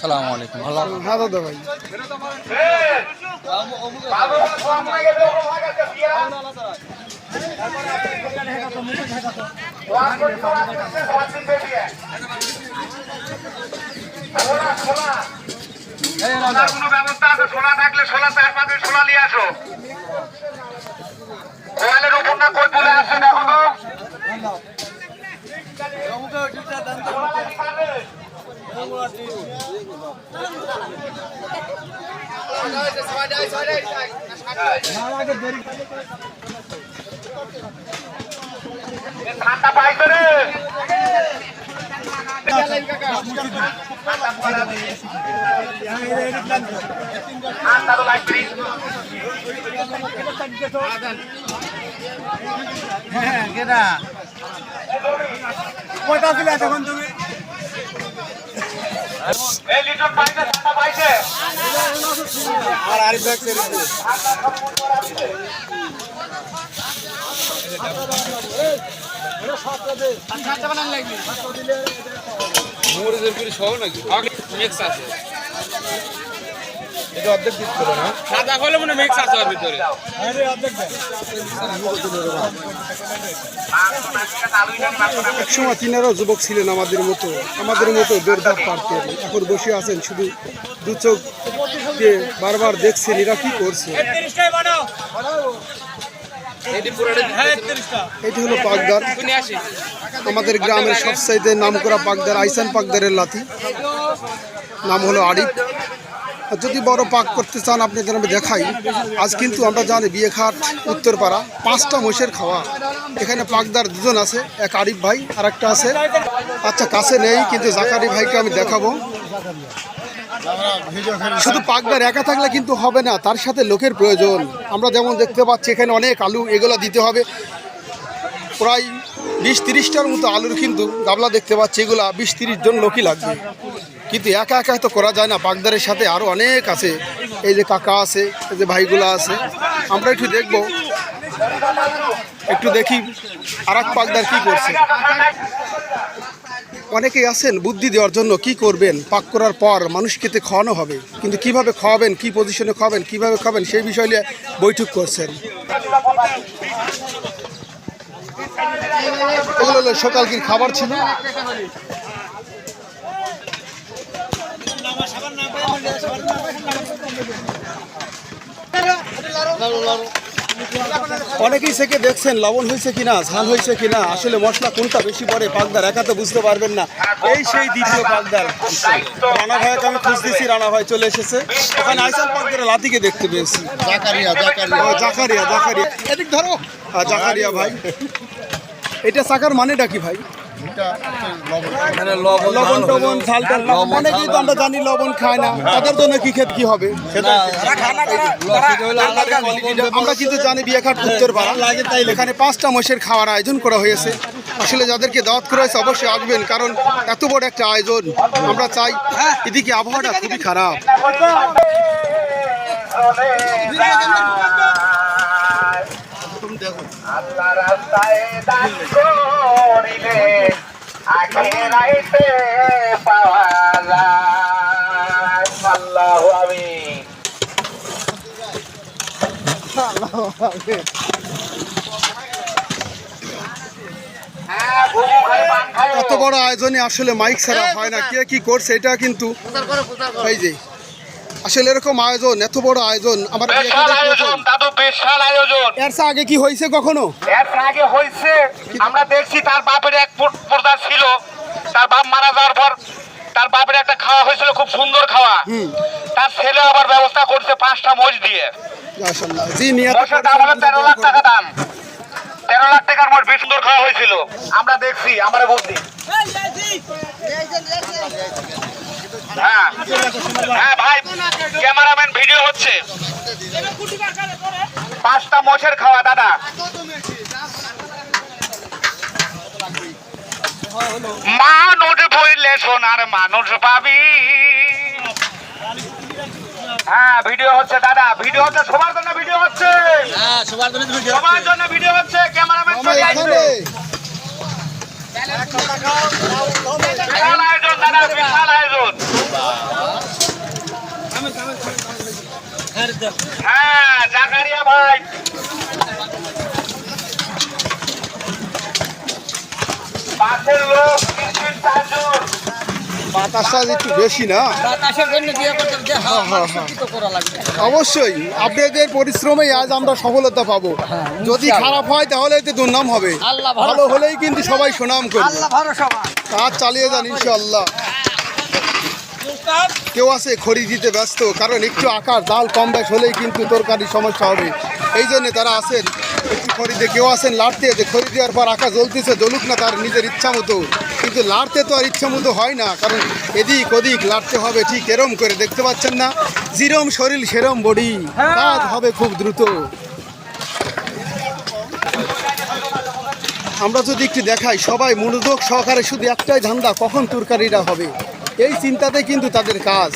সালাম আলাইকুম। ভালো হ্যাঁ দাদা ভাই। কোনো ব্যবস্থা আছে? সোলা থাকলে সোলা চার পাঁচে সোলা নিয়ে আসো কোয়ালের উপর না কই তুলে আসছে দেখো তো এ ঠান্ডা পাইছে রে ঠান্ডা তো লাগবে এই লিটন পাইছে ঠান্ডা নাকি? মিক্স আছে। এটা অর্ধেক দিতে হবে না? সাদা হলে মনে মিক্স আছে ওর ভিতরে। একসময় তিনারাও যুবক ছিলেন আমাদের মতো আমাদের মতো দৌড়ধাপ পারতেন এখন বসে আছেন শুধু দু চোখ দিয়ে বারবার দেখছেন এরা কি করছে। এটি হ্যাঁ এটি হলো পাকদার আমাদের গ্রামের সবসাইতে নাম করা পাকদার আইসান পাকদারের লাথি। নাম হলো আরিফ। আর যদি বড় পাক করতে চান আপনাদের আমি দেখাই। আজ কিন্তু আমরা জানি বিয়েঘাট, উত্তরপাড়া, পাঁচটা মোষের খাওয়া। এখানে পাকদার দুজন আছে, এক আরিফ ভাই আর একটা আছে। আচ্ছা কাছে নেই, কিন্তু জাকারি ভাইকে আমি দেখাবো। শুধু পাকদার একা থাকলে কিন্তু হবে না, তার সাথে লোকের প্রয়োজন। আমরা যেমন দেখতে পাচ্ছি, এখানে অনেক আলু, এগুলো দিতে হবে। প্রায় বিশ তিরিশটার মতো আলুর কিন্তু গাবলা দেখতে পাচ্ছি, এগুলা বিশ তিরিশ জন লোকই লাগবে। কিন্তু একা একা তো করা যায় না, বাগদারের সাথে আরও অনেক আছে। এই যে কাকা আছে, এই যে ভাইগুলো আছে, আমরা একটু দেখব। একটু দেখি আর এক পাকদার কী করছে। অনেকেই আছেন বুদ্ধি দেওয়ার জন্য কি করবেন, পাক করার পর মানুষকে তো খাওয়ানো হবে। কিন্তু কীভাবে খাওয়াবেন, কি পজিশনে খাওয়াবেন, কীভাবে খাবেন, সেই বিষয় নিয়ে বৈঠক করছেন। এগুলো হলো সকালকির খাবার ছিল? অনেকেই সেকে দেখছেন লবণ হয়েছে কিনা ঝাল হয়েছে কিনা আসলে মশলা কোনটা বেশি পড়ে পাকদার একা তো বুঝতে পারবেন না। এই সেই দ্বিতীয় পাকদার। রানা ভাইকে আমি খুঁজতেছি রানা ভাই চলে এসেছে। ওখানে আইসাল পাকদারের লাতিকে দেখতে পেয়েছি। জাকারিয়া জাকারিয়া। জাকারিয়া জাকারিয়া। এদিক ধরো। জাকারিয়া ভাই। এটা চাকার মানেটা কি ভাই? লবণ লবণ টবণ ঝাল টাল। অনেকেই তো আমরা জানি লবণ খায় না। তাদের জন্য কি খেত কি হবে? আমরা কিন্তু জানি বিয়েঘাট উত্তর পাড়া। এখানে পাঁচটা মোষের খাওয়ার আয়োজন করা হয়েছে। আসলে যাদেরকে দাওয়াত করা হয়েছে অবশ্যই আসবেন কারণ এত বড় একটা আয়োজন। আমরা চাই এদিকে আবহাওয়াটা খুবই খারাপ। আল্লাহ রাস্তায় দান করিলে আখেরাইতে পাওয়া যায়। আল্লাহু আমিন। হ্যাঁ। এত বড় আয়োজনে আসলে মাইক ছাড়া হয় না। কে কি করছে এটা কিন্তু এই যে আসলে এরকম আয়োজন এত বড় আয়োজন আমার বিশাল আয়োজন প্রথম। দাদু বিশাল আয়োজন। এর আগে কি হয়েছে কখনো? এর আগে হয়েছে আমরা দেখছি তার বাপের এক পুর- পোরদা ছিল। তার বাপ মারা যাওয়ার পর তার বাপের একটা খাওয়া হয়েছিল খুব সুন্দর খাওয়া। তার ছেলে আবার ব্যবস্থা করছে পাঁচটা মোষ দিয়ে। মোষের দাম হলো তেরো লাখ টাকা দাম। তেরো লাখ টাকার মোট বেশ সুন্দর খাওয়া হয়েছিল। আমরা দেখছি আমার বুদ্ধি হ্যাঁ। হ্যাঁ ভাই ক্যামেরাম্যান ভিডিও হচ্ছে। পাঁচটা মোষের খাওয়া দাদা। মানুষ বইলে সোনার মানুষ পাবি। হ্যাঁ ভিডিও হচ্ছে দাদা। ভিডিও হচ্ছে সবার জন্য ভিডিও হচ্ছে। সবার জন্য ভিডিও হচ্ছে। ক্যামেরাম্যান চলে আসবে বিশাল আয়োজন দাদা হ্যাঁ জাকারিয়া ভাই। পাশের লোক তিন তিন বাতাসটা একটু বেশি না? বাতাসের জন্য দিয়ে করতে যে হ্যাঁ, হ্যাঁ, করা অবশ্যই আপনাদের পরিশ্রমেই আজ আমরা সফলতা পাবো। যদি খারাপ হয় তাহলে এতে দুর্নাম হবে। ভালো হলেই কিন্তু সবাই সুনাম ভরসা কাজ চালিয়ে যান ইনশাল্লাহ কেউ আছে খড়ি দিতে ব্যস্ত কারণ একটু আকার ডাল কম বেশ হলেই কিন্তু তরকারি সমস্যা হবে। এই জন্য তারা আসেন। একটু খড়িতে কেউ আসেন লাড়তে। যে খড়ি দেওয়ার পর আকাশ জ্বলতেছে জ্বলুক না তার নিজের ইচ্ছা মতো। কিন্তু লাড়তে তো আর ইচ্ছা মতো হয় না কারণ এদিক ওদিক লাড়তে হবে ঠিক এরম করে দেখতে পাচ্ছেন না? যেরম শরীর সেরম বডি কাজ হবে খুব দ্রুত। আমরা যদি একটু দেখাই সবাই মনোযোগ সহকারে শুধু একটাই ধান্দা কখন তরকারিটা হবে? এই চিন্তাতে কিন্তু তাদের কাজ।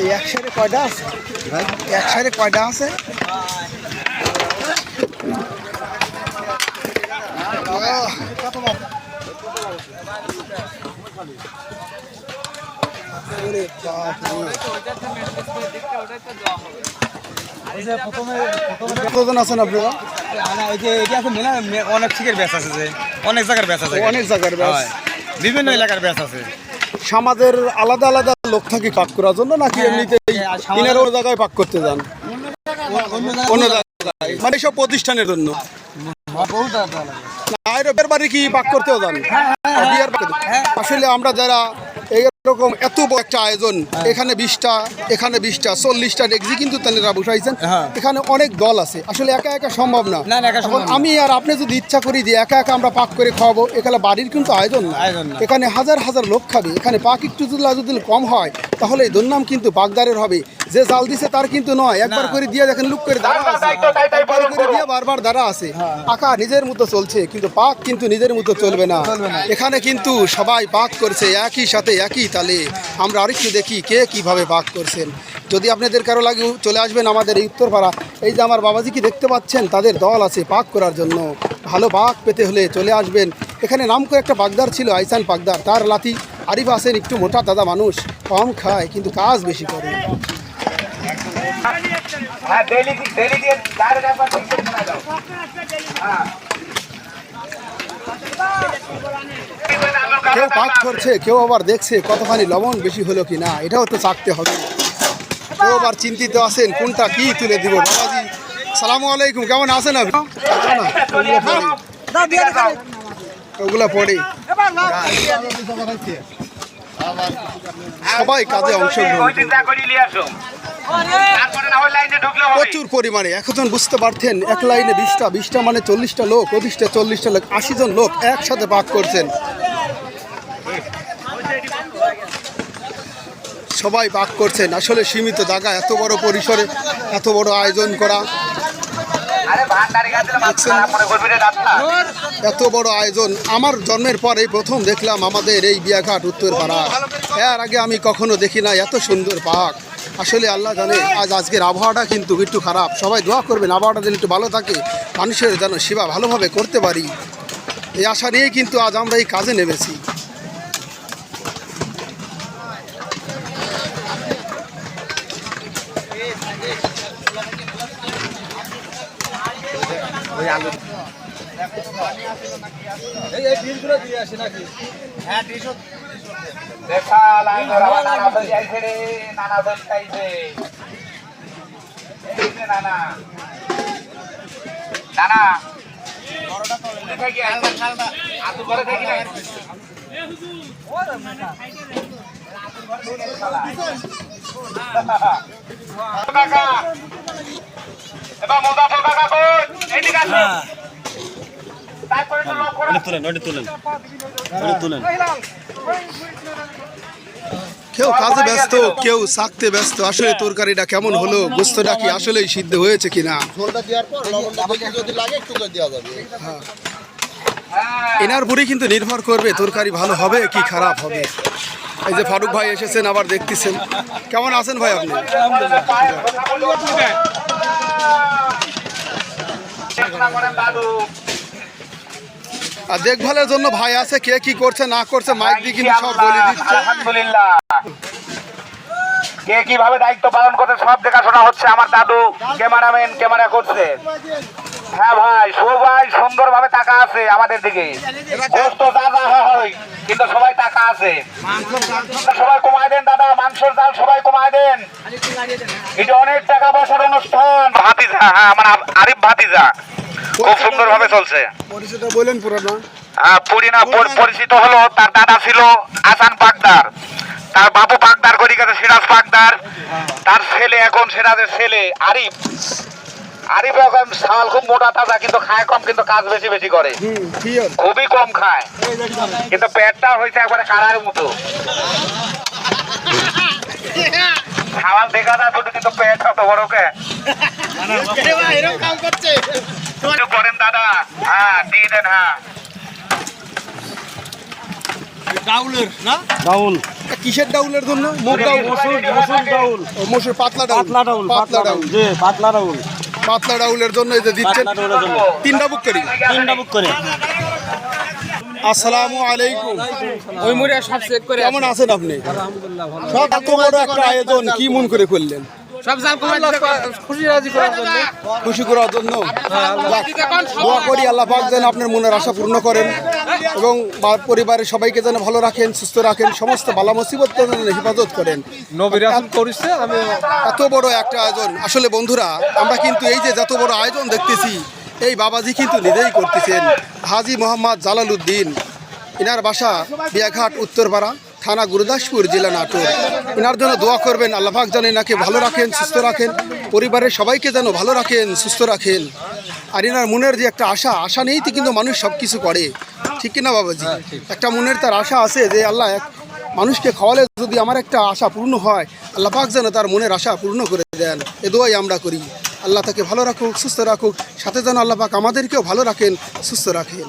এই এক সাইডে কয়টা আছে? এক সাইডে কয়টা আছে। কতজন আছেন আপনারা? এই যে এটা আছে মেলা অনেক ঠিকের ব্যাস আছে যে। অনেক জায়গার ব্যাস আছে অনেক জায়গার। হয়। বিভিন্ন এলাকার ব্যাস আছে। সমাজের আলাদা আলাদা লোক থাকে পাক করার জন্য নাকি এমনিতেই সমাজের- ইনার অন্য জায়গায় পাক করতে যান? অন্য জায়গায় মানে সব প্রতিষ্ঠানের জন্য। না এর বাড়ি কি পাক করতেও যান? আসলে আমরা যারা এইরকম এত বড় একটা আয়োজন এখানে বিশটা এখানে বিশটা চল্লিশটা ডেক্সি কিন্তু তারা বসাইছেন। হ্যাঁ। এখানে অনেক দল আছে। আসলে একা একা সম্ভব না। আমি আর আপনি যদি ইচ্ছা করি যে একা একা আমরা পাক করে খাওয়াবো এখানে বাড়ির কিন্তু আয়োজন না। এখানে হাজার হাজার লোক খাবে। এখানে পাক একটু যদি যদি কম হয় তাহলে এই দুর্নাম কিন্তু বাগদারের হবে। যে জাল দিছে তার কিন্তু নয়। একবার করে দিয়ে দেখেন লুক করে দাঁড়া একবার করে দিয়ে বারবার দাঁড়া আছে। আঁকা নিজের মতো চলছে কিন্তু পাক কিন্তু নিজের মতো চলবে না। এখানে কিন্তু সবাই পাক করছে একই সাথে একই তালে। আমরা আরেকটু দেখি কে কীভাবে পাক করছেন। যদি আপনাদের কারও লাগে চলে আসবেন আমাদের এই উত্তরপাড়া। এই যে আমার বাবাজি কি দেখতে পাচ্ছেন? তাদের দল আছে পাক করার জন্য। ভালো পাক পেতে হলে চলে আসবেন। এখানে নাম করে একটা পাকদার ছিল আইসান পাকদার তার লাতি আরিফ আছেন একটু মোটা দাদা মানুষ কম খায় কিন্তু কাজ বেশি করে। হ্যাঁ ডেলি ডেলি দিয়ে করে দাও হ্যাঁ। কেউ পাক করছে কেউ আবার দেখছে কতখানি লবণ বেশি হলো কি না এটাও তো চাকতে হবে। কেউ আবার চিন্তিত আছেন কোনটা কি তুলে দিব বাবাজি। সালামু আলাইকুম কেমন আছেন আপনি? ওগুলো পড়ে। সবাই কাজে অংশগ্রহণ প্রচুর পরিমাণে। এখন বুঝতে পারছেন এক লাইনে বিশটা বিশটা মানে চল্লিশটা লোক পঁচিশটা চল্লিশটা লোক আশি জন লোক একসাথে পাক করছেন। সবাই পাক করছেন। আসলে সীমিত জায়গা এত বড় পরিসরে এত বড় আয়োজন করা। এত বড় আয়োজন। আমার জন্মের পরে প্রথম দেখলাম আমাদের এই বিয়াঘাট উত্তরপাড়া। এর আগে আমি কখনো দেখি না এত সুন্দর পাক আসলে আল্লাহ জানে আজ আজকের আবহাওয়াটা কিন্তু একটু খারাপ সবাই দোয়া করবেন আবহাওয়াটা যেন একটু ভালো থাকে মানুষের যেন সেবা ভালোভাবে করতে পারি এই আশা নিয়েই কিন্তু আজ আমরা এই কাজে নেমেছি দেখা ধরা নানা দল যাইছে রে নানা দল খাইছে নানা নানা তুলেন। তুলেন তুলেন। কেউ কাজে ব্যস্ত কেউ সাকতে ব্যস্ত আসলে তরকারিটা কেমন হলো গোস্তটা কি আসলেই সিদ্ধ হয়েছে কিনা? ঝোলটা দেওয়ার পর লবণটা দেখে যদি লাগে একটু করে দেওয়া যাবে। এনার উপরেই কিন্তু নির্ভর করবে তরকারি ভালো হবে কি খারাপ হবে। এই যে ফারুক ভাই এসেছেন আবার দেখতেছেন। কেমন আছেন ভাই আপনি? আর দেখভালের জন্য ভাই আছে কে কি করছে না করছে মাইক দিয়ে কিন্তু সব বলে দিচ্ছে। আলহামদুলিল্লাহ। কে কীভাবে দায়িত্ব পালন করতে সব দেখাশোনা হচ্ছে আমার দাদু ক্যামেরাম্যান ক্যামেরা করছে। হ্যাঁ ভাই সবাই টাকা আছে আমাদের দিকে। গোস্ত যা যা হয় কিন্তু সবাই টাকা আছে। সবাই কমায় দেন দাদা মাংসের সবাই কমায় দেন। এটা অনেক টাকা পয়সার অনুষ্ঠান। ভাতিজা হ্যাঁ আমার আরিফ ভাতিজা। খুব সুন্দর ভাবে চলছে। পরিচয়টা বলেন পুরানো। পুরিনা পরিচিত হলো তার দাদা ছিল আসান পাকদার। তার বাবু পাকদার গেছে সিরাজ পাকদার তার ছেলে এখন সিরাজের ছেলে আরিফ। আরিফ এখন সাল খুব মোটা তাজা কিন্তু খায় কম কিন্তু কাজ বেশি বেশি করে। খুবই কম খায়। কিন্তু পেটটা হয়েছে একবারে কারার মতো। খাওয়ার দেখা যায় শুধু কিন্তু পেট অত বড় কে? করেন দাদা। হ্যাঁ দিয়ে দেন হ্যাঁ। কিসের ডাউলের জন্য? মুগ ডাউল। মসুর পাতলা ডাউল। পাতলা ডাউল পাতলা ডাউল। জি পাতলা ডাউল। পাতলা ডাউলের জন্য এই যে দিচ্ছেন। পাতলা ডাউলের তিনটা বুক করি। তিনটা বুক করে। আসসালামু আলাইকুম। ওই মুড়ে সব চেক করে কেমন আছেন আপনি? সব এত বড় একটা আয়োজন কি মন করে করলেন? সব জাল খুশি রাজি করার জন্য। খুশি করার জন্য? দোয়া করি আল্লাহ পাক যেন আপনার মনের আশা পূর্ণ করেন। এবং পরিবারের সবাইকে যেন ভালো রাখেন সুস্থ রাখেন সমস্ত বালা মুসিবত হেফাজত করেন। আমি এত বড় একটা আয়োজন। আসলে বন্ধুরা আমরা কিন্তু এই যে যত বড় আয়োজন দেখতেছি এই বাবাজি কিন্তু নিজেই করতেছেন। হাজি মোহাম্মদ জালাল উদ্দিন ইনার বাসা বিয়াঘাট উত্তরপাড়া থানা গুরুদাসপুর জেলা নাটোর। ইনার জন্য দোয়া করবেন আল্লাহাক যেন এনাকে ভালো রাখেন সুস্থ রাখেন পরিবারের সবাইকে যেন ভালো রাখেন সুস্থ রাখেন। আর এনার মনের যে একটা আশা আশা নেই তো কিন্তু মানুষ সব কিছু করে। ঠিক কিনা বাবাজি? একটা মনের তার আশা আছে যে আল্লাহ এক মানুষকে খাওয়ালে যদি আমার একটা আশা পূর্ণ হয় আল্লাহ পাক যেন তার মনের আশা পূর্ণ করে দেন। এ দোয়াই আমরা করি। আল্লাহ তাকে ভালো রাখুক সুস্থ রাখুক সাথে যেন আল্লাহ পাক আমাদেরকেও ভালো রাখেন সুস্থ রাখেন।